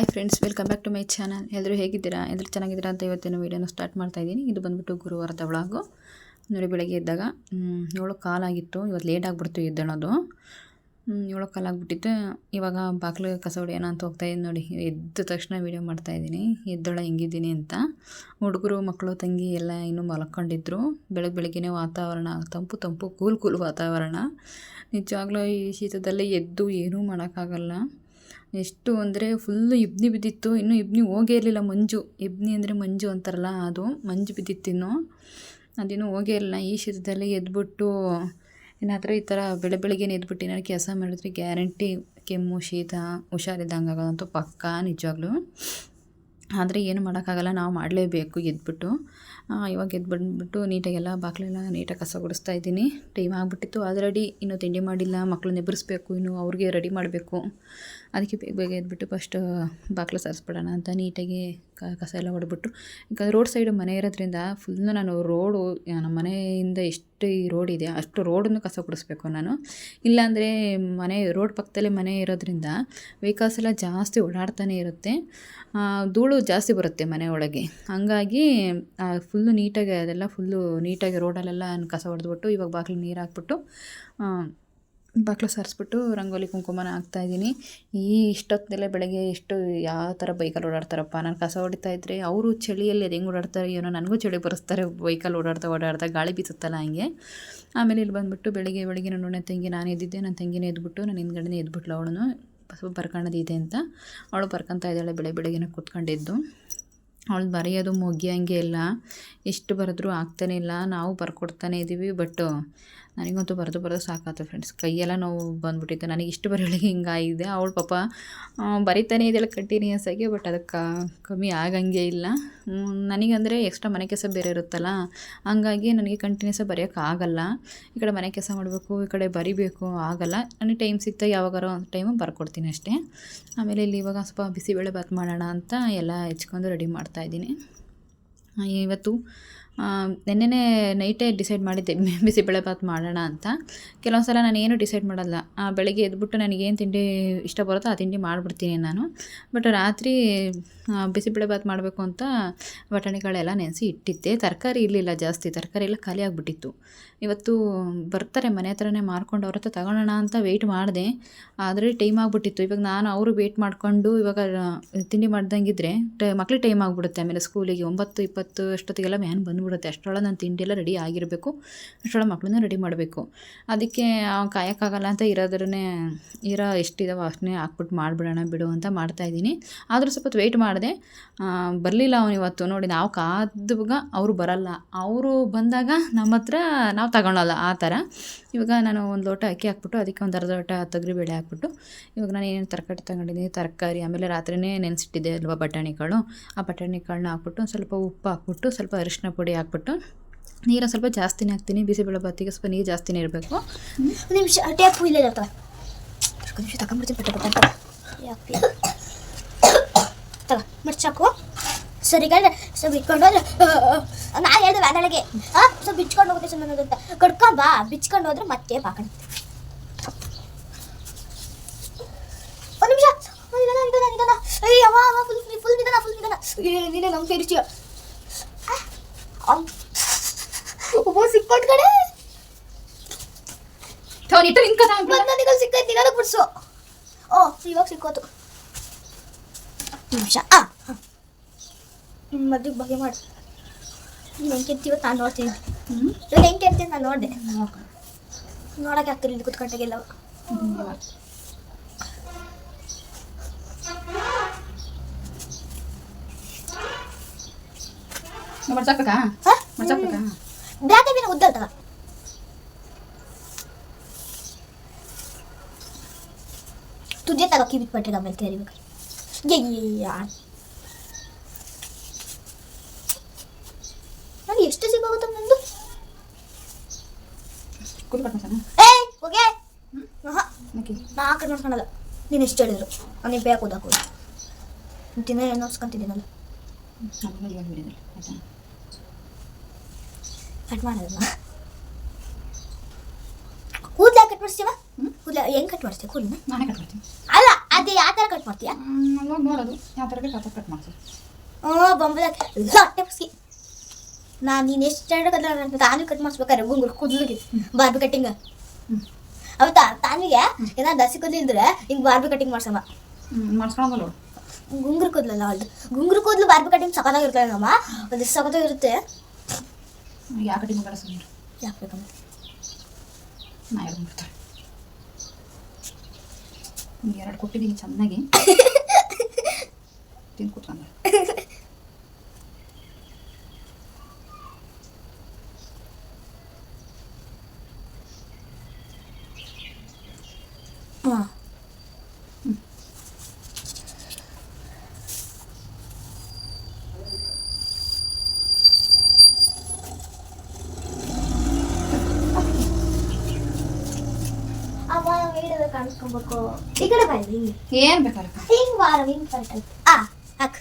Hi friends welcome back to my channel ಎಲ್ಲರೂ ಹೇಗಿದ್ದೀರಾ? ಎಲ್ಲರೂ ಚೆನ್ನಾಗಿದ್ದೀರಾ ಅಂತ ಇವತ್ತಿನ ವೀಡಿಯೋನ ಸ್ಟಾರ್ಟ್ ಮಾಡ್ತಾ ಇದ್ದೀನಿ. ಇದು ಬಂದ್ಬಿಟ್ಟು ಗುರುವಾರದ ಒಳಗು ನೋಡಿ ಬೆಳಗ್ಗೆ ಎದ್ದಾಗ ಮ್, ಏಳು ಕಾಲಾಗಿತ್ತು ಇವತ್ತು ಲೇಟ್ ಆಗಿಬಿಡ್ತು ಎದ್ದೇಳೋದು. ಏಳು ಕಾಲಾಗ್ಬಿಟ್ಟಿತ್ತು ಇವಾಗ ಬಾಗಿಲು ಕಸ ಹೊಡೆಯೋಣ ಅಂತ ಹೋಗ್ತಾ ಇದ್ದೀನಿ ನೋಡಿ. ಎದ್ದ ತಕ್ಷಣ ವೀಡಿಯೋ ಮಾಡ್ತಾ ಇದ್ದೀನಿ. ಎದ್ದೋಳ ಹೆಂಗಿದ್ದೀನಿ ಅಂತ. ಹುಡುಗರು ಮಕ್ಕಳು ತಂಗಿ ಎಲ್ಲ ಇನ್ನೂ ಮಲ್ಕೊಂಡಿದ್ರು. ಬೆಳಗ್ಗೆ ಬೆಳಗ್ಗೆನೇ ವಾತಾವರಣ ತಂಪು ತಂಪು ಕೂಲ್ ಕೂಲ್ ವಾತಾವರಣ. ನಿಜವಾಗ್ಲೂ ಈ ಶೀತದಲ್ಲಿ ಎದ್ದು ಏನೂ ಮಾಡೋಕ್ಕಾಗಲ್ಲ. ಎಷ್ಟು ಅಂದರೆ ಫುಲ್ಲು ಇಬ್ನಿ ಬಿದ್ದಿತ್ತು, ಇನ್ನೂ ಇಬ್ನಿ ಹೋಗೇ ಇರಲಿಲ್ಲ ಮಂಜು. ಇಬ್ನಿ ಅಂದರೆ ಮಂಜು ಅಂತಾರಲ್ಲ ಅದು, ಮಂಜು ಬಿದ್ದಿತ್ತಿನ್ನು ಅದಿನ್ನೂ ಹೋಗೇ ಇರಲಿಲ್ಲ, ಈ ಶೀತದಲ್ಲಿ ಎದ್ಬಿಟ್ಟು, ಏನಾದರೂ ಈ ಥರ ಬೆಳೆ ಬೆಳಿಗ್ಗೆ ಎದ್ಬಿಟ್ಟು ಏನಾದ್ರು ಕೆಲಸ ಮಾಡಿದ್ರೆ ಗ್ಯಾರಂಟಿ, ಕೆಮ್ಮು, ಶೀತ ಹುಷಾರಿದ್ದಂಗೆ ಆಗೋದಂತೂ ಪಕ್ಕಾ ನಿಜವಾಗ್ಲೂ. ಆದರೆ ಏನು ಮಾಡೋಕ್ಕಾಗಲ್ಲ, ನಾವು ಮಾಡಲೇಬೇಕು ಎದ್ಬಿಟ್ಟು. ಇವಾಗ ಎದ್ದು ನೀಟಾಗಿ ನೀಟಾಗೆಲ್ಲ ಬಾಗಿಲೆಲ್ಲ ನೀಟಾಗಿ ಕಸ ಗುಡಿಸ್ತಾ ಇದ್ದೀನಿ. ಟೈಮ್ ಆಗಿಬಿಟ್ಟಿತ್ತು ಆಲ್ರೆಡಿ ಇನ್ನೂ ತಿಂಡಿ ಮಾಡಿಲ್ಲ ಮಕ್ಕಳನ್ನ ಎಬ್ಬರಿಸ್ಬೇಕು ಇನ್ನು ಅವ್ರಿಗೆ ರೆಡಿ ಮಾಡಬೇಕು. ಅದಕ್ಕೆ ಬೇಗ ಬೇಗ ಎದ್ಬಿಟ್ಟು ಫಸ್ಟ್ ಬಾಗಿಲು ಸಾರಿಸ್ಬಿಡೋಣ ಅಂತ ನೀಟಾಗಿ ಕಸ ಎಲ್ಲ ಹೊಡೆದ್ಬಿಟ್ಟು ಈಗ ರೋಡ್ ಸೈಡು ಮನೆ ಇರೋದ್ರಿಂದ ಫುಲ್ಲು ನಾನು ರೋಡು ನಮ್ಮ ಮನೆಯಿಂದ ಎಷ್ಟು ಈ ರೋಡ್ ಇದೆ, ಅಷ್ಟು ರೋಡನ್ನು ಕಸ ಗುಡಿಸ್ಬೇಕು ನಾನು. ಇಲ್ಲಾಂದರೆ ಮನೆ ರೋಡ್ ಪಕ್ಕದಲ್ಲೇ ಮನೆ ಇರೋದ್ರಿಂದ ವೆಹಿಕಲ್ಸ್ ಎಲ್ಲ ಜಾಸ್ತಿ ಓಡಾಡ್ತಾನೆ ಇರುತ್ತೆ. ಧೂಳು ಜಾಸ್ತಿ ಬರುತ್ತೆ ಮನೆ ಒಳಗೆ. ಹಂಗಾಗಿ ಫುಲ್ಲು ನೀಟಾಗಿ, ಅದೆಲ್ಲ ಫುಲ್ಲು ನೀಟಾಗಿ ರೋಡಲ್ಲೆಲ್ಲ ನಾನು ಕಸ ಹೊಡೆದ್ಬಿಟ್ಟು ಇವಾಗ ಬಾಗಿಲು ನೀರು ಹಾಕ್ಬಿಟ್ಟು ಬಾಕ್ಲು ಸಾರಿಸ್ಬಿಟ್ಟು ರಂಗೋಲಿ ಕುಂಕುಮನ ಹಾಕ್ತಾಯಿದ್ದೀನಿ ಈ ಇಷ್ಟೊತ್ತಲ್ಲೇ ಬೆಳಗ್ಗೆ ಎಷ್ಟು, ಯಾವ ಥರ ಬೈಕಲ್ಲಿ ಓಡಾಡ್ತಾರಪ್ಪ? ನಾನು ಕಸ ಹೊಡಿತಾ ಇದ್ದರೆ ಅವರು ಚಳಿಯಲ್ಲಿ ಅದು ಹೆಂಗೆ ಓಡಾಡ್ತಾರೆ ಏನೋ ನನಗೂ ಚಳಿ ಬರೆಸ್ತಾರೆ ಬೈಕಲ್ಲಿ ಓಡಾಡ್ತಾ ಓಡಾಡ್ತಾ ಗಾಳಿ ಬೀಸುತ್ತಲ್ಲ ಹಂಗೆ. ಆಮೇಲೆ ಇಲ್ಲಿ ಬಂದುಬಿಟ್ಟು ಬೆಳಗ್ಗೆ ಬೆಳಗ್ಗೆ ನಾನು ನನ್ನ ತಂಗಿ ನಾನು ಎದ್ದಿದ್ದೆ ನನ್ನ ತಂಗಿನೇ ಎದ್ಬಿಟ್ಟು ನನ್ನ ಹಿಂದ್ಗಡೆನೇ ಎದ್ಬಿಟ್ಲು ಅವಳು. ಸ್ವಲ್ಪ ಬರ್ಕೊಳ್ಳೋದಿದೆ ಅಂತ. ಅವಳು ಬರ್ಕೊತಾ ಇದ್ದಾಳೆ ಬೆಳೆ ಬೆಳಗ್ಗೆನೇ ಕೂತ್ಕೊಂಡಿದ್ದು. ಅವಳು ಬರೆಯೋದು ಮುಗಿಯೋಂಗೆ ಇಲ್ಲ. ಎಷ್ಟು ಬರೆದ್ರೂ ಆಗ್ತಾನೆ ಇಲ್ಲ. ನಾವು ಬರ್ಕೊಡ್ತಾನೆ ಇದ್ದೀವಿ ಬಟ್ ನನಗಂತೂ ಬರೆದು ಬರೆದು ಸಾಕಾಯ್ತು ಫ್ರೆಂಡ್ಸ್ ಕೈಯೆಲ್ಲ ನೋವು ಬಂದುಬಿಟ್ಟಿತ್ತು. ನನಗೆ ಇಷ್ಟು ಬರೋಳಿಗೆ ಹಿಂಗಾಗಿದೆ. ಅವಳು ಪಾಪ ಬರಿತಾನೆ ಇದ್ದಾಳೆ ಕಂಟಿನ್ಯೂಸ್ ಆಗಿ ಬಟ್ ಅದಕ್ಕೆ ಕಮ್ಮಿ ಆಗಂಗೆ ಇಲ್ಲ. ನನಗಂದರೆ ಎಕ್ಸ್ಟ್ರಾ ಮನೆ ಕೆಲಸ ಬೇರೆ ಇರುತ್ತಲ್ಲ, ಹಂಗಾಗಿ ನನಗೆ ಕಂಟಿನ್ಯೂಸ್ ಬರೆಯೋಕ್ಕಾಗಲ್ಲ ಈ ಕಡೆ ಮನೆ ಕೆಲಸ ಮಾಡಬೇಕು, ಈ ಕಡೆ ಬರಿಬೇಕು, ಆಗಲ್ಲ. ನನಗೆ ಟೈಮ್ ಸಿಗ್ತಾ ಯಾವಾಗಾರ ಒಂದು ಟೈಮು ಬರ್ಕೊಡ್ತೀನಿ ಅಷ್ಟೇ. ಆಮೇಲೆ ಇಲ್ಲಿ ಇವಾಗ ಸ್ವಲ್ಪ ಬಿಸಿಬೇಳೆ ಭಾತ್ ಮಾಡೋಣ ಅಂತ ಎಲ್ಲ ಹೆಚ್ಕೊಂಡು ರೆಡಿ ಮಾಡ್ತಾಯಿದ್ದೀನಿ ಇವತ್ತು ನೆನ್ನೆನೇ ನೈಟೇ ಡಿಸೈಡ್ ಮಾಡಿದ್ದೆ ಬಿಸಿಬೇಳೆ ಭಾತ್ ಮಾಡೋಣ ಅಂತ. ಕೆಲವೊಂದು ಸಲ ನಾನು ಏನು ಡಿಸೈಡ್ ಮಾಡಲ್ಲ. ಬೆಳಗ್ಗೆ ಎದ್ಬಿಟ್ಟು ನನಗೇನು ತಿಂಡಿ ಇಷ್ಟ ಬರುತ್ತೋ ಆ ತಿಂಡಿ ಮಾಡಿಬಿಡ್ತೀನಿ ನಾನು. ಬಟ್ ರಾತ್ರಿ ಬಿಸಿಬೇಳೆ ಭಾತ್ ಮಾಡಬೇಕು ಅಂತ ಬಟಾಣಿಗಳೆಲ್ಲ ನೆನೆಸಿ ಇಟ್ಟಿದ್ದೆ. ತರಕಾರಿ ಇರಲಿಲ್ಲ ಜಾಸ್ತಿ. ತರಕಾರಿ ಎಲ್ಲ ಖಾಲಿ ಆಗಿಬಿಟ್ಟಿತ್ತು. ಇವತ್ತು ಬರ್ತಾರೆ, ಮನೆ ಹತ್ರನೇ ಮಾರ್ಕೊಂಡು ಅವ್ರ ಹತ್ರ ತಗೊಳ್ಳೋಣ ಅಂತ ವೆಯ್ಟ್ ಮಾಡಿದೆ. ಆದರೆ ಟೈಮ್ ಆಗಿಬಿಟ್ಟಿತ್ತು. ಇವಾಗ ನಾನು ಅವರು ವೆಯ್ಟ್ ಮಾಡಿಕೊಂಡು ಇವಾಗ, ತಿಂಡಿ ಮಾಡ್ದಂಗಿದ್ರೆ, ಟ, ಮಕ್ಳಿಗೆ ಟೈಮ್ ಆಗಿಬಿಡುತ್ತೆ. ಆಮೇಲೆ ಸ್ಕೂಲಿಗೆ ಒಂಬತ್ತು, ಇಪ್ಪತ್ತು ಅಷ್ಟೊತ್ತಿಗೆಲ್ಲ ವ್ಯಾನ್ ಬಂದ್ಬಿಡುತ್ತೆ. ಅಷ್ಟರೊಳಗೆ ನಾನು ತಿಂಡಿ ಎಲ್ಲ ರೆಡಿ ಆಗಿರಬೇಕು. ಅಷ್ಟರೊಳಗೆ ಮಕ್ಕಳನ್ನ ರೆಡಿ ಮಾಡಬೇಕು. ಅದಕ್ಕೆ ಅವ್ನು ಕಾಯೋಕ್ಕಾಗಲ್ಲ ಅಂತ ಇರೋದ್ರೇ ಇರೋ ಎಷ್ಟಿದಾವೆ ಅಷ್ಟನ್ನೇ ಹಾಕ್ಬಿಟ್ಟು ಮಾಡಿಬಿಡೋಣ ಬಿಡು ಅಂತ ಮಾಡ್ತಾಯಿದ್ದೀನಿ ಆದರೂ ಸ್ವಲ್ಪ ವೆಯ್ಟ್ ಮಾಡಿದೆ. ಬರಲಿಲ್ಲ ಅವನು ಇವತ್ತು. ನೋಡಿ, ನಾವು ಕಾದಾಗ ಅವರು ಬರಲ್ಲ. ಅವರು ಬಂದಾಗ ನಮ್ಮ ಹತ್ರ ನಾವು ತಗೊಳಲ್ಲ ಆ ಥರ. ಇವಾಗ ನಾನು ಒಂದು ಲೋಟ ಅಕ್ಕಿ ಹಾಕ್ಬಿಟ್ಟು, ಅದಕ್ಕೆ ಒಂದು ಅರ್ಧ ಲೋಟ ತೊಗರಿಬೇಳೆ ಹಾಕ್ಬಿಟ್ಟು, ಇವಾಗ ನಾನು ಏನೇನು ತರಕಾರಿ ತಗೊಂಡಿದ್ದೀನಿ, ತರಕಾರಿ, ಆಮೇಲೆ ರಾತ್ರಿನೇ ನೆನೆಸಿಟ್ಟಿದ್ದೆ ಅಲ್ವಾ ಬಟಾಣಿಗಳು ಆ ಬಟಾಣಿಗಳನ್ನ ಹಾಕ್ಬಿಟ್ಟು ಸ್ವಲ್ಪ ಉಪ್ಪು ಹಾಕ್ಬಿಟ್ಟು, ಸ್ವಲ್ಪ ಅರಿಶಿನ ಪುಡಿ ಹಾಕ್ಬಿಟ್ಟು ನೀರು ಸ್ವಲ್ಪ ಜಾಸ್ತಿನೇ ಹಾಕ್ತೀನಿ. ಬಿಸಿಬೇಳೆ ಬಾತಿಗೆ ಸ್ವಲ್ಪ ನೀರು ಜಾಸ್ತಿನೇ ಇರಬೇಕು. ಒಂದು ನಿಮಿಷ ಟ್ಯಾಪ್ ಇಲ್ಲ ಇರ್ತಾವ ನಿಮಿಷ ತಗೊಂಡ್ಬಿಡ್ತೀನಿ ಪಟ್ಟ ಪಟ್ಟ ತಗ ಮಡ್ಚಾಕು ಸರಿ ಗಂಡ ಸ್ವಲ್ಪ ಇಟ್ಕೊಂಡು ಹೋದ್ರೆ ನಾ ಹೇಳ್ದೆ ಆ ಸ್ವಲ್ಪ ಬಿಚ್ಕೊಂಡು ಹೋಗುತ್ತೆ ಸುಮ್ಮನೆ ಅಂತ. ಕಡ್ಕೊಂಡ್ ಬಾ ಬಿಚ್ಕೊಂಡು ಹೋದ್ರೆ ಮತ್ತೆ ಬಾಕಣ ಒಂದು ನಿಮಿಷ. ನಿಧಾನ ನಿಧಾನ ನಿಧಾನ ಅಯ್ಯ. ಅವ ಅವ ಫುಲ್ ಫುಲ್ ನಿಧಾನ ಫುಲ್ ನಿಧಾನ ನೀನೆ ನಮ್ಮ ಸೇರಿಸ್ತೀಯ ಒಬ್ಬ ಸಿಕ್ಕೊಟ್ ಕಡೆ ಬಂದನಿಗಳು ಸಿಕ್ಕೈತಿ ನಿಧಾನಕ್ಕೆ ಬಿಡ್ಸು. ಓ ಇವಾಗ ಸಿಕ್ಕೋತು. ನಿಮಿಷ. ಆ ಮದ್ವೆಗೆ ಬಗ್ಗೆ ಮಾಡಿ. ನೀನು ಹೆಂಗೆ ಕೆತ್ತೀವತ್ತು ನಾನು ನೋಡ್ತೀನಿ. ಇವತ್ತು ಹೆಂಗೆ ಇರ್ತೀನಿ ನಾನು ನೋಡಿದೆ. ನೋಡೋಕೆ. ಆಗ್ತಿರಲಿಲ್ಲ ಕುತ್ಕೊಂಡಾಗೆಲ್ಲ. ಮಡ್ಸಾಕ್ಬೇಕಾ ಮಡ್ಸಾಕ್ಬೇಕಾ ಬ್ಯಾಕ್ ಉದ್ದ ಉದ್ದಲ್ತವ ತುದಿಯ ತಗೋ ಕಿವಿತ್ ಪಟ್ಟಿಗೆ ಆಮೇಲೆ ತೆರಿಬೇಕು. ನನಗೆ ಎಷ್ಟು ಸಿಗೋಗುತ್ತೆ ನಂದು? ಕೂಲ್ ಕಟ್ ಮಸಾಲ ಏಯ್ ಹೋಗೆ. ನಾ ಆ ಕಡೆ ನೋಡ್ಕೊಳಲ್ಲ ನೀನು ಎಷ್ಟು ಹೇಳಿದ್ರು. ನನಗೆ ಬೇಕು ಓದಾಕು ದಿನ ಏನು ನೋಡ್ಸ್ಕೊಂತಿದ್ದೀನಲ್ಲ? ಆಯ್ತಾ? ಕಟ್ ಮಾಡೋದಲ್ಲ ಕೂದಲ ಕಟ್ ಮಾಡಿಸ್ತೀವ? ಕೂದಲ ಹೆಂಗ್ ಕಟ್ ಮಾಡಿಸ್ತೀವಿ ಕೂದಲನ್ನ? ನಾನೇ ಕಟ್ ಮಾಡ್ತೀನಿ. ಅಲ್ಲ ಅದೇ ಯಾವ ಥರ ಕಟ್ ಮಾಡ್ತೀಯಾ? ನೋಡೋದು. ಯಾವ ಥರ ಬೇಕು ಆ ಥರ ಕಟ್ ಮಾಡ್ತೀವಿ ಓ ಬೊಂಬಲ ಹೊಟ್ಟೆ ಪಸಿ ನಾನು ನೀನು ಎಷ್ಟು ಹೇಳೋಕಲ್ಲ ತಾನು ಕಟ್ ಮಾಡಿಸ್ಬೇಕಾರೆ ಗುಂಗುರು ಕೂದಲಿಗೆ. Barbie cutting. ಅವ ತಾನಿಗೆ ಏನಾದ್ರು ದಸಿ ಕೂದಲಿದ್ರೆ ಹಿಂಗೆ ಬಾರ್ಬಿ ಕಟಿಂಗ್ ಮಾಡ್ಸಮ್ಮ. ನೋಡು. ಗುಂಗುರು ಕೂದಲಲ್ಲ ಅವಳ್ದು. ಗುಂಗುರು ಕೂದಲು ಬಾರ್ಬಿ ಕಟ್ಟಿಂಗ್ ಸಖತ್ತಾಗಿರ್ತಾಳೆ ನಮ್ಮ ಅದು ಸಖತ್ತಾಗಿರುತ್ತೆ ಯಾವ ಕಡೆ ಬೇಡ ಸುಮ್ಮನೆ ಯಾಕೆ ಬೇಕಮ್ಮ ನಾ ಎರಡು ಕೊಟ್ಟಿದ್ದೀನಿ ಚೆನ್ನಾಗಿ. ತಿಂದು ಕೂತ್ಕೊಂಡು ಹಾಂ ಅವ ಕಾಣಿಸ್ಕೊಬೇಕು ಈ ಕಡೆ ಬಾ ಇಲ್ಲಿ, ಹಿಂಗೆ ಏನು ಬೇಕಾರಕ್ಕ ಹಿಂಗ್ ವಾರ ಹಿಂಗ್ ಕರೆಕ್ಟ್ ಆ ಹಾಕ್.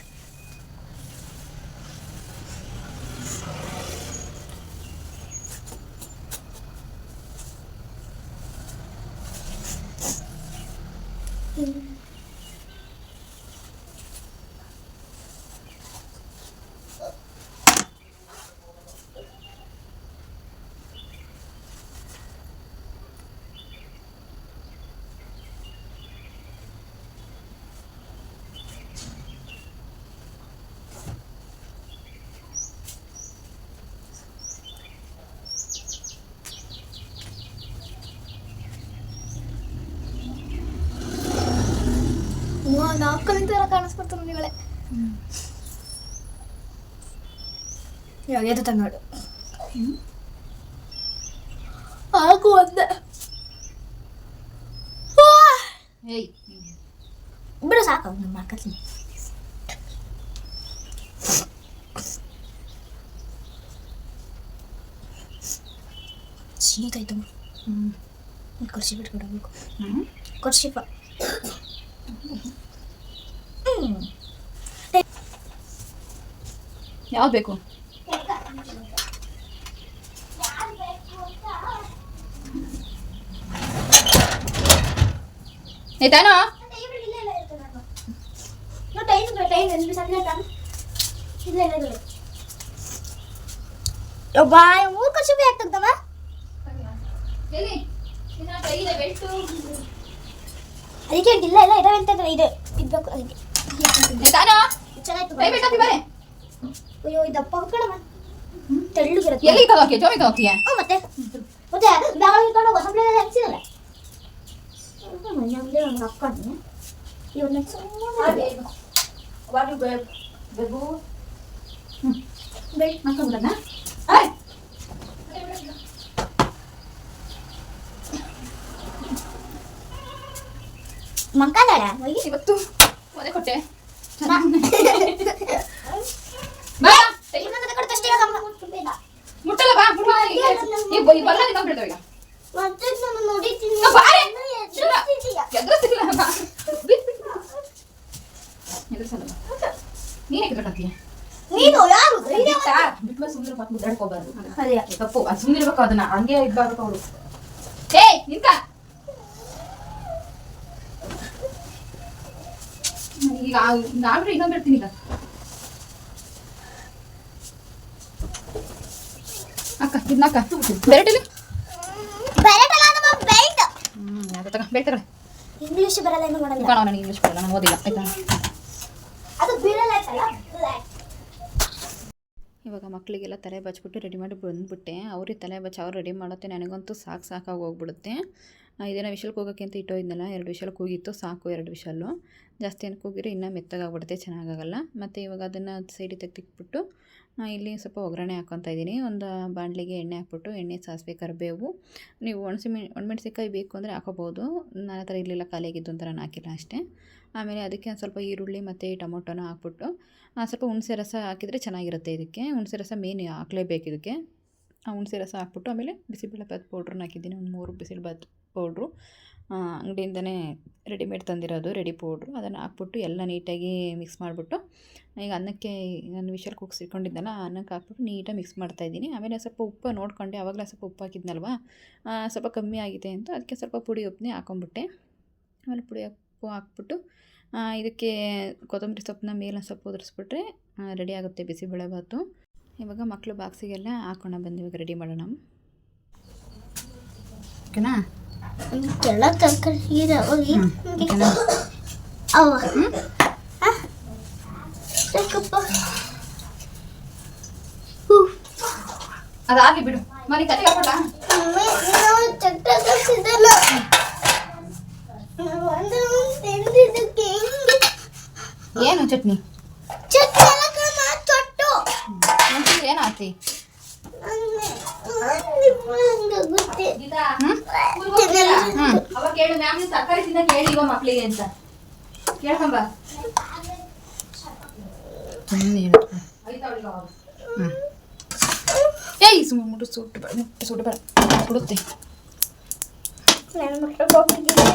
ನಾಲ್ಕಲಿಂದ ಎಲ್ಲ ಕಾಣಿಸ್ಕೊಡ್ತಾರೆ ನೀಗಳೇ ಇವಾಗ ಎದ್ದು ತಂದು ಹಾಕು ಒಂದೆ ಬಿಡು ಸಾಕು ನಮ್ಮ ಮಾಡ್ಕೊತೀನಿ ಸೀನಿತಾಯ್ತು ಹ್ಞೂ ಕೊಡ್ಸಿ ಬಿಟ್ಬಿಡಬೇಕು ಹ್ಞೂ ಕೊಡ್ಸಿಪ್ಪ ಯಾವ್ದು ಬೇಕು ಆಯ್ತಾನೋ ಬಾಯ್ ಮೂರು ಖರ್ಚು ಬಿ ಆಗ್ತದವ ಅದಕ್ಕೆ ಇಲ್ಲ ಇಲ್ಲ ಇದಾವೆ ಅಂತಂದ್ರೆ ಇದೆ ಇದ್ಬೇಕು ಅದಕ್ಕೆ ಆಯ್ತಾನೋ ಚೆನ್ನಾಯ್ತು ಕೈ ಹಾಕಿ ಬಾರೆ ಅಯ್ಯೋ ಇದಪ್ಪ ಕಣಮ್ಮ ತೆಳ್ಳಗಿರುತ್ತೆ. ಎಲ್ಲಿ ಕದೋಕೆ ಜೋಮಿ ಕದೋಕ್ತಿಯ ಹ್ಞೂ ಮತ್ತೆ. ಮತ್ತೆ ಬ್ಯಾಗ್ ನಮ್ಗೆ ಇವನ್ನ ಬೆಳ್ ಇವತ್ತು ಮನೆ ಕೊಟ್ಟೆ. ಬಾ. ಇನ್ನೊಂದು ಅಮ್ಮ ಬೇಡ ಮುಟ್ಟಲ್ಲ ಬಾ. ಮುಟ್ಟ ಈ ಬೈ ಈಗ. ಮತ್ತೆ ನಾನು. ಬಾ ಬಿಟ್ ಬಾ. ಎದುರಿಸಲ್ಲ ಬಾ. ನೀನ್ ಯಾರು? ನೀನೇ. ಬಿಟ್ಟು ಸುಮ್ಮನೆ ಮತ್ತೆ ಮುದ್ದಾಡ್ಕೋಬಾರ್ದು ಸರಿ. ತಪ್ಪು. ಅದು ಸುಮ್ಮನೆ ಇರ್ಬೇಕು ಅದನ್ನ. ಹಂಗೆ ಇದ್ಬಾರ್ದು ಅವಳು. ಏಯ್ ನಿಂತ ಈಗ ಇನ್ನೊಂದು ಬಿಡ್ತೀನಿ ಈಗ. ಅಕ್ಕ ಇದನ್ನಕ್ಕ ಬೆರಟಿಲಿ ಬೆಲ್ಟ್ ಅಲ್ಲ ನಮ್ಮ ಬೆಲ್ಟ್ ಹ್ಮ್ ಯಾವ್ದು ತಗ ಬೆಲ್ಟ್ ತಗೊಳ್ಳಿ ಇಂಗ್ಲಿಷ್ ಬರಲ್ಲ ಏನು ಮಾಡಲ್ಲ ಕಾಣೋ ನನಗೆ ಇಂಗ್ಲೀಷ್ ಬರಲ್ಲ ನಾನು ಓದಿಲ್ಲ ಆಯ್ತಾ? ಅದು ಬೀಳಲ್ಲ ಆಯ್ತಲ್ಲ ಇವಾಗ ಮಕ್ಕಳಿಗೆಲ್ಲ ತಲೆ ಬಚ್ಬಿಟ್ಟು ರೆಡಿ ಮಾಡಿ ಬಂದ್ಬಿಟ್ಟೆ. ಅವ್ರಿಗೆ ತಲೆ ಬಚ್ಚ ಅವ್ರು ರೆಡಿ ಮಾಡುತ್ತೆ ನನಗಂತೂ ಸಾಕು ಸಾಕಾಗಿ ಹೋಗ್ಬಿಡುತ್ತೆ. ಇದನ್ನು ವಿಷಲ್ಗೆ ಹೋಗೋಕ್ಕೆ ಅಂತ ಇದ್ದಲ್ಲ ಎರಡು ವಿಷಲ್ ಕೂಗಿತ್ತು, ಸಾಕು ಎರಡು ವಿಷಲ್ಲು ಜಾಸ್ತಿ ಏನು ಕೂಗಿದ್ರೆ ಇನ್ನೂ ಮೆತ್ತಗಾಗ್ಬಿಡುತ್ತೆ, ಚೆನ್ನಾಗಾಗಲ್ಲ. ಮತ್ತು ಇವಾಗ ಅದನ್ನು ಸೈಡಿಗೆ ತೆಗೆದಿಟ್ಬಿಟ್ಟು ಇಲ್ಲಿ ಸ್ವಲ್ಪ ಒಗ್ಗರಣೆ ಹಾಕ್ಕೊತಾ ಇದ್ದೀನಿ. ಒಂದು ಬಾಣಲಿಗೆ ಎಣ್ಣೆ ಹಾಕ್ಬಿಟ್ಟು, ಎಣ್ಣೆ, ಸಾಸಿವೆ, ಕರಿಬೇವು. ನೀವು ಒಣಸಿ ಮೆ ಒಣಮೆಣ್ಸಿನ್ಕಾಯಿ ಬೇಕು ಅಂದರೆ ಹಾಕೋಬೋದು. ನನ್ನ ಹತ್ರ ಇರಲಿಲ್ಲ, ಖಾಲಿಯಾಗಿದ್ದು ಅಂತ ನಾನು ಹಾಕಿಲ್ಲ ಅಷ್ಟೇ. ಆಮೇಲೆ ಅದಕ್ಕೆ ಒಂದು ಸ್ವಲ್ಪ ಈರುಳ್ಳಿ ಮತ್ತು ಟೊಮೊಟೊನ ಹಾಕ್ಬಿಟ್ಟು ಸ್ವಲ್ಪ ಹುಣಸೆ ರಸ ಹಾಕಿದರೆ ಚೆನ್ನಾಗಿರುತ್ತೆ ಇದಕ್ಕೆ. ಹುಣಸೆ ರಸ ಮೇನ್ ಹಾಕಲೇಬೇಕು ಇದಕ್ಕೆ. ಆ ಹುಣಸೆ ರಸ ಹಾಕ್ಬಿಟ್ಟು ಆಮೇಲೆ ಬಿಸಿಬೇಳೆ ಬಾತ್ ಪೌಡ್ರನ್ನ ಹಾಕಿದ್ದೀನಿ. ಒಂದು ಮೂರು ಬಿಸಿಬೇಳೆಭಾತ್ ಪೌಡ್ರು ಅಂಗಡಿಯಿಂದನೇ ರೆಡಿಮೇಡ್ ತಂದಿರೋದು ರೆಡಿ ಪೌಡ್ರು. ಅದನ್ನು ಹಾಕ್ಬಿಟ್ಟು ಎಲ್ಲ ನೀಟಾಗಿ ಮಿಕ್ಸ್ ಮಾಡಿಬಿಟ್ಟು, ಈಗ ಅನ್ನಕ್ಕೆ ನಾನು ವಿಷಲ್ ಕೂಗ್ಸಿಟ್ಕೊಂಡಿದ್ದೆನಲ್ಲ ಆ ಅನ್ನಕ್ಕೆ ಹಾಕ್ಬಿಟ್ಟು ನೀಟಾಗಿ ಮಿಕ್ಸ್ ಮಾಡ್ತಾಯಿದ್ದೀನಿ ಆಮೇಲೆ ಸ್ವಲ್ಪ ಉಪ್ಪು ನೋಡ್ಕೊಂಡೆ ಆವಾಗಲೇ ಸ್ವಲ್ಪ ಉಪ್ಪು ಹಾಕಿದ್ನಲ್ವ? ಸ್ವಲ್ಪ ಕಮ್ಮಿ ಆಗಿದೆ ಅಂತ ಅದಕ್ಕೆ ಸ್ವಲ್ಪ ಪುಡಿ ಉಪ್ಪನ್ನೇ ಹಾಕೊಂಬಿಟ್ಟೆ. ಆಮೇಲೆ ಪುಡಿ ಉಪ್ಪು ಹಾಕ್ಬಿಟ್ಟು ಇದಕ್ಕೆ ಕೊತ್ತಂಬರಿ ಸೊಪ್ಪನ್ನ ಮೇಲಿನ ಸೊಪ್ಪು ಉದುರಿಸ್ಬಿಟ್ರೆ ರೆಡಿ ಆಗುತ್ತೆ ಬಿಸಿಬೇಳೆಭಾತು ಇವಾಗ ಮಕ್ಕಳು ಬಾಕ್ಸಿಗೆಲ್ಲ ಹಾಕೋಣ ಬಂದು ಇವಾಗ ರೆಡಿ ಮಾಡೋಣ. ಓಕೆನಾ? ಎಲ್ಲ ತರಕಾರಿ ಓಕೆನಾ ಅವ. ಹೂ. ಬಿಡು. ಮನೆ ಕತೆ ತಿಂದಿದ್ದಕ್ಕೆ ಏನು ಚಟ್ನಿ? ಚಟ್ನಿ. ಏನಾತಿ ಅವಾಗ ಕೇಳು ಮ್ಯಾಮ್ ನೀವು ತರಕಾರಿ ತಿನ್ನಕ್ಕೆ ಹೇಳಿ ಇವ ಮಕ್ಳಿಗೆ ಅಂತ ಕೇಳ್ಕೊಂಬ ಏಯ್ ಸುಮ್ಮನೆ ಮುಟ್ಟು ಸುಟ್ಟು ಬೇಡ ಮುಟ್ಟು ಸುಟ್ಟು ಬೇಡ ಸುಡುತ್ತೆ ನನ್ನ ಮಕ್ಳು ಹೋಗಿದ್ದೀನಿ.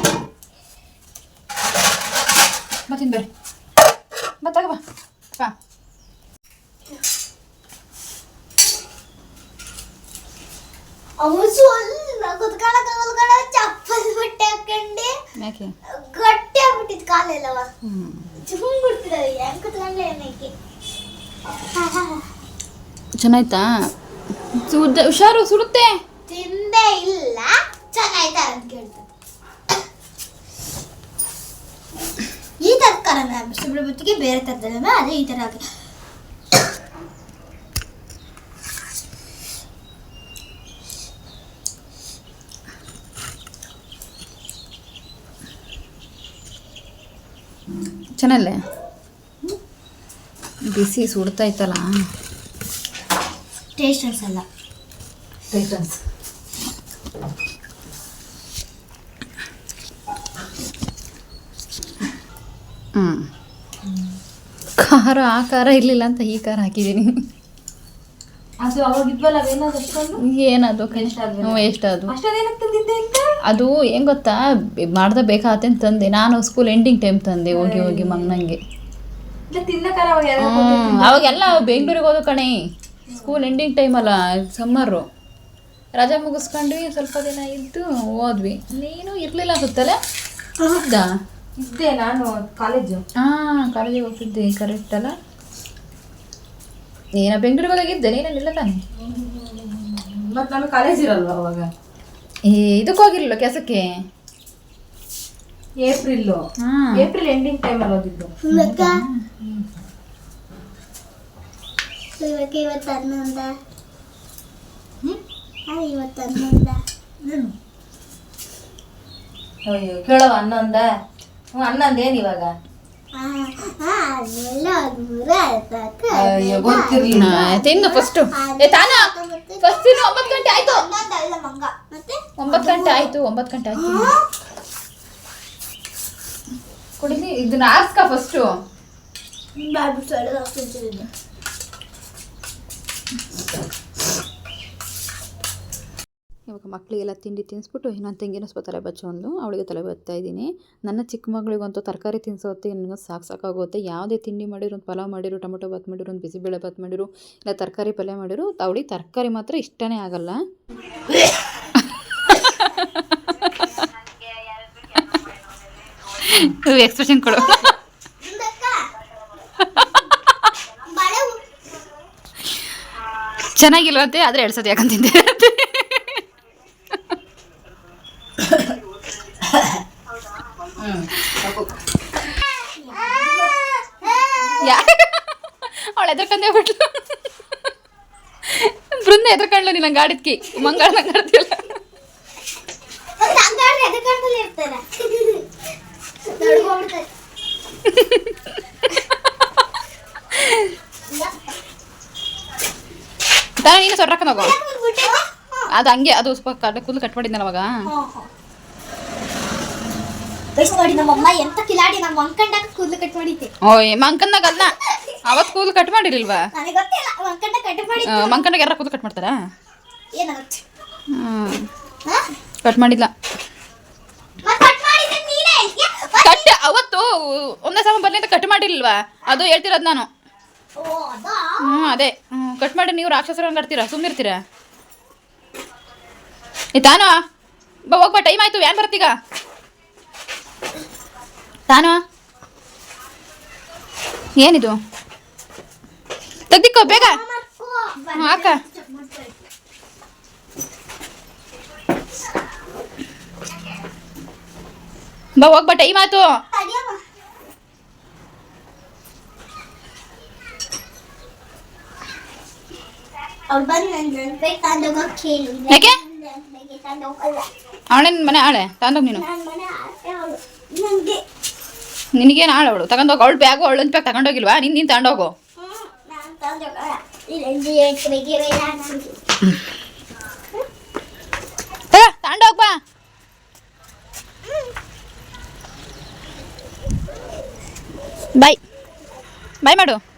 ಮತ್ತಿನ್ ಬೇರೆ ಮತ್ತೆ ತಗೋ ಬಾ ಬಾ ಅವು ಸ್ವಲ್ಪ ಕುತ್ಕೊಳಕ್ಕಾಗಲ್ಲ ಕಣ, ಚಪ್ಪಲ್ ಬಟ್ಟೆ ಹಾಕೊಂಡೆ ಯಾಕೆ? ಗಟ್ಟಿ ಆಗ್ಬಿಟ್ಟಿದ್ ಕಾಲೆಲ್ಲವ. ಚುಮ್ ಬಿಡ್ತಿದ್ದಾವೆ ಹೆಂಗ್ ಕುತ್ಕೊಂಡ್ಲೆ ಏನಕ್ಕೆ ಚೆನ್ನಾಯ್ತಾ? ಸುದ್ದ ಹುಷಾರು ಸುಡುತ್ತೆ? ತಿಂದೇ ಇಲ್ಲ ಚೆನ್ನಾಯ್ತಾ ಅಂತ ಕೇಳ್ತಾರೆ ಈ ತರಕಾರಿ ಬಿಟ್ಟಿಗೆ ಬೇರೆ ತರದಲ್ಲ ಅದೇ ಈ ತರ ಹಾಕಿ ಚೆನ್ನಾಗಲ್ಲೇ ಬಿಸಿ ಸುಡ್ತಾ ಇತ್ತಲ್ಲ ಟೇಸ್ಟ್ ಅನ್ಸಲ್ಲ ಹ್ಞೂ ಖಾರ ಆ ಖಾರ ಇರಲಿಲ್ಲ ಅಂತ ಈ ಖಾರ ಹಾಕಿದ್ದೀನಿ. ಅದು ಅವಾಗ ಇದ್ವಲ್ಲ ಅವೇನಾದ್ರು ಅಷ್ಟೊಂದು? ಏನದು ಅದು. ಅಷ್ಟೊಂದೇನಕ್ಕೆ ತಂದಿದ್ದೆ ಅಂತ ಅದು ಏನು ಗೊತ್ತಾ? ಮಾಡ್ದ ಬೇಕಾತೆ ತಂದೆ. ನಾನು ಸ್ಕೂಲ್ ಎಂಡಿಂಗ್ ಟೈಮ್ ತಂದೆ ಹೋಗಿ ಹೋಗಿ ಮಗ್ನಂಗೆ. ಅವಾಗೆಲ್ಲ ಬೆಂಗಳೂರಿಗೆ ಹೋದ ಕಣೆ. ಸ್ಕೂಲ್ ಎಂಡಿಂಗ್ ಟೈಮ್ ಅಲ್ಲ ಸಮ್ಮರು ರಜಾ ಮುಗಿಸ್ಕೊಂಡ್ವಿ ಸ್ವಲ್ಪ ದಿನ ಇದ್ದು ಹೋದ್ವಿ ನೀನು ಇರಲಿಲ್ಲ ಗೊತ್ತಲ್ಲ? ಹೌದಾ ಇದ್ದೆ? ನಾನು ಕಾಲೇಜು ಹಾಂ ಕಾಲೇಜಿಗೆ ಹೋಗ್ತಿದ್ದೆ ಕರೆಕ್ಟ್ ಅಲ್ಲ? ನೀನು ಬೆಂಗಳೂರಿಗೆ ಇದ್ದೆ ನೀನೇನಿಲ್ಲ ತಾನೆ? ಮತ್ತೆ ನಾನು ಕಾಲೇಜ್ ಇರಲ್ವಾ ಅವಾಗ? ಏ ಇದಕ್ಕೆ ಹೋಗಿರಲಿಲ್ಲ ಕೆಲಸಕ್ಕೆ? ಏಪ್ರಿಲ್ ಹಾಂ. ಏಪ್ರಿಲ್ ಎಂಡಿಂಗ್ ಟೈಮಲ್ಲಿ ಹೋಗಿದ್ದು. ಇವತ್ತ? ಇವತ್ತು ಹನ್ನೊಂದ. ಆ, ಇವತ್ತು ಹನ್ನೊಂದ. ಅಯ್ಯೋ ಕೇಳವ ಹನ್ನೊಂದ. ಹ್ಞೂ ಹನ್ನೊಂದು ಏನು ಇವಾಗ? ಅಯ್ಯೋ ಗೊತ್ತಿರ್ಲಿಲ್ಲ. ತಿನ್ನು ಫಸ್ಟು ಏ ತಾನ. ಫಸ್ಟ್ ತಿನ್ನು. ಒಂಬತ್ತು ಗಂಟೆ ಆಯ್ತು. ಹನ್ನೊಂದು ಅಲ್ಲ ಮಂಗ ಮತ್ತೆ ಒಂಬತ್ತು ಗಂಟೆ ಆಯ್ತು. ಒಂಬತ್ತು ಗಂಟೆ ಆಯ್ತು. ಕುಡಿಲಿ ಇದನ್ನ ಆರ್ಸ್ಕ ಫಸ್ಟು ಸೊಳ್ಳೆ ಹಾಕ್ತಿರ್ತಿದ್ದೆ ಇವಾಗ ಮಕ್ಕಳಿಗೆಲ್ಲ ತಿಂಡಿ ತಿನ್ನಿಸ್ಬಿಟ್ಟು ನಾನು ತಂಗಿನೂ ಸ್ವಲ್ಪ ತಲೆ ಬಚ್ಚೊಂದು, ಅವಳಿಗೆ ತಲೆ ಬರ್ತಾ ಇದ್ದೀನಿ. ನನ್ನ ಚಿಕ್ಕ ಮಗಳಿಗಂತೂ ತರಕಾರಿ ತಿನ್ನಿಸೋ ಹೊತ್ತಿಗೆ ನನಗೆ ಸಾಕು ಸಾಕಾಗುತ್ತೆ ಯಾವುದೇ ತಿಂಡಿ ಮಾಡಿರೋ ಒಂದು ಪಲಾವ್ ಮಾಡಿರೋ ಟೊಮೊಟೊ ಬಾತ್ ಮಾಡಿರು ಒಂದು ಬಿಸಿಬೇಳೆ ಬಾತ್ ಮಾಡಿರು ಇಲ್ಲ ತರಕಾರಿ ಪಲ್ಯ ಮಾಡಿರೋ ಅವಳಿಗೆ ತರಕಾರಿ ಮಾತ್ರ ಇಷ್ಟನೇ ಆಗಲ್ಲ. ಎಕ್ಸ್ಪ್ರೆಷನ್ ಕೊಡು. ಚೆನ್ನಾಗಿಲ್ವಂತೆ, ಆದರೆ ಎರಡು ಸತಿ ಯಾಕಂತಿದ್ದೆ ಅವಳು ಎದ್ರಕಂದೇ ಬಿಟ್ಲು ಬೃಂದ ಎದ್ರಕಂಡ್ಲು ನೀನು ನಂಗೆ ಆಡಿದ್ಕಿ ಮಂಗಳ ನಂಗೆ ಆಡ್ತಿಲ್ಲ ಒಂದು ಹಂಗಾದ್ರೆ ಎದೆಕಾಲದಲ್ಲಿ ಇರ್ತಾರೆ ನಡ್ಕೊಂಡ್ಬಿಡ್ತಾರೆ ತಾನೇ ನೀನು ಸೊಟ್ರಕ್ಕನ ಹೋಗೋ ಬಂದ್ಬಿಟ್ಟೆ ಅದು ಹಂಗೆ ಅದು ಸ್ವಲ್ಪ ಕಡ್ ಕೂದಲು ಕಟ್ ಮಾಡಿದ್ನಲ್ಲ ಅವಾಗ. ಓಯ್ ಮಂಕನ್ನಾಗ ಅಲ್ಲ. ಅವತ್ತು ಕೂದಲು ಕಟ್ ಮಾಡಿರಲಿಲ್ವಾ ಮಂಕನ್ನಾಗ ಯಾರ ಕೂದಲು ಕಟ್ ಮಾಡ್ತಾರಾ? ಕಟ್ ಮಾಡಿಲ್ಲ. ಕಟ್ ಅವತ್ತು ಒಂದೇ ಸಮ ಬರ್ಲಿ ಅಂತ ಕಟ್ ಮಾಡಿರ್ಲಿಲ್ವಾ ಅದು ಹೇಳ್ತಿರೋದು ನಾನು. ಹ್ಞೂ ಅದೇ? ಕಟ್ ಮಾಡಿ ನೀವು ರಾಕ್ಷಸರ ಕಟ್ತೀರಾ ಸುಮ್ಮನಿರ್ತೀರಾ ತಾನು? ಬಾ ಹೋಗ್ಬಾ ಟೈಮ್ ಆಯ್ತು ವ್ಯಾನ್ ಬರ್ತೀಗ ತಾನು? ಏನಿದು? ತೆಗ್ದಿಕ್ಕೋ ಬೇಗ. ಹಾಕ. ಬಾ ಹೋಗ್ಬಾ ಟೈಮ್ ಆಯ್ತು. ಅವ್ರು ಬಂದು ನನ್ನ ಯಾಕೆ ನನಗೆ ತಗೊಂಡೋಗಲ್ಲ ಅವಳೆ ಮನೆ ಆಳೆ ತಗೊಂಡೋಗ್ ನೀನು. ನಿನಗೇನು ಆಳು ಅವಳು? ತಗೊಂಡೋಗಿ, ಅವಳು ಬ್ಯಾಗು ಅವಳು ಬ್ಯಾಗ್ ತಗೊಂಡೋಗಿಲ್ವಾ? ನೀನು ನೀನು ತಗೊಂಡೋಗು. ತಗೊಂಡೋಗ್ ಬಾ. ಬಾಯ್. ಬಾಯ್ ಮಾಡು.